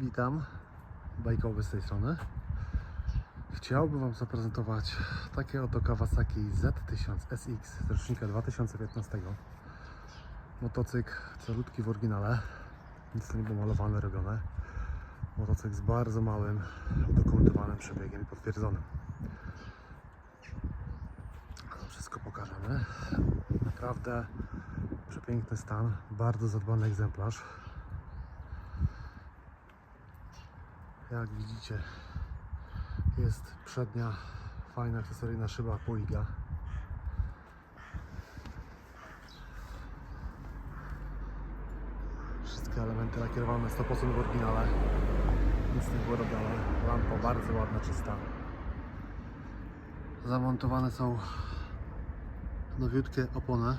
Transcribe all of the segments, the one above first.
Witam, bajkowy z tej strony. Chciałbym Wam zaprezentować takie oto Kawasaki Z1000 SX z rocznika 2015. Motocykl calutki w oryginale, nic nie było malowane, robione. Motocykl z bardzo małym, udokumentowanym przebiegiem i potwierdzonym. Wszystko pokażemy. Naprawdę przepiękny stan, bardzo zadbany egzemplarz. Jak widzicie, jest przednia fajna akcesoryjna szyba Puiga. Wszystkie elementy lakierowane 100% w oryginale. Nic nie było robione. Lampa bardzo ładna, czysta. Zamontowane są nowiutkie opony.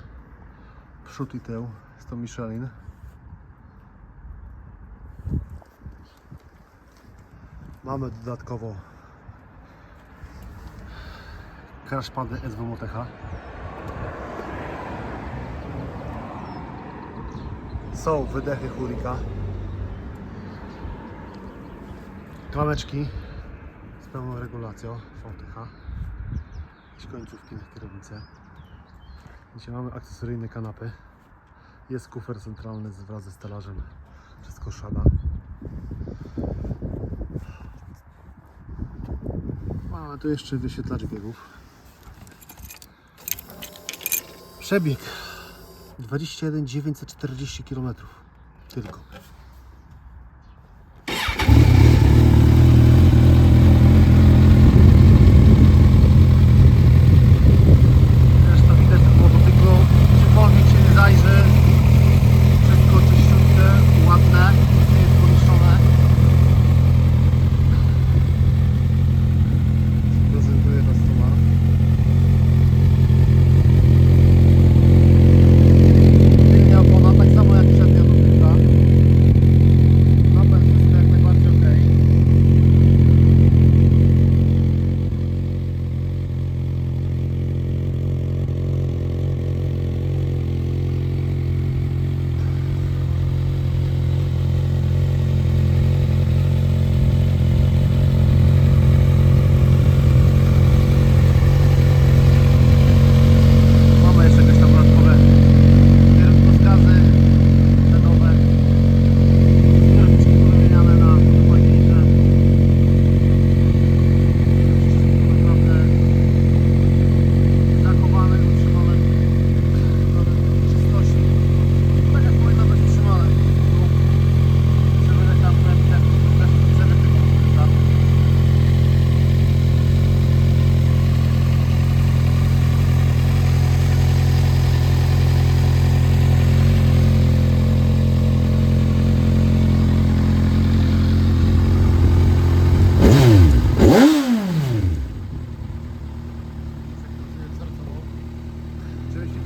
Przód i tył. Jest to Michelin. Mamy dodatkowo crashpady SW Motecha. Są wydechy Hurika. Klameczki z pełną regulacją VTH. Jakieś końcówki na kierownicę. Dzisiaj mamy akcesoryjne kanapy. Jest kufer centralny wraz ze stelażem. Wszystko szada. Mamy tu jeszcze wyświetlacz biegów. Przebieg 21 940 km tylko.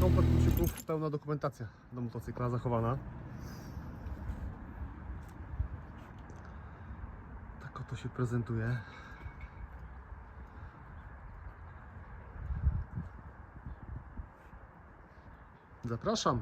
Komplet kluczyków, pełna dokumentacja do motocykla zachowana. Tak oto się prezentuje. Zapraszam.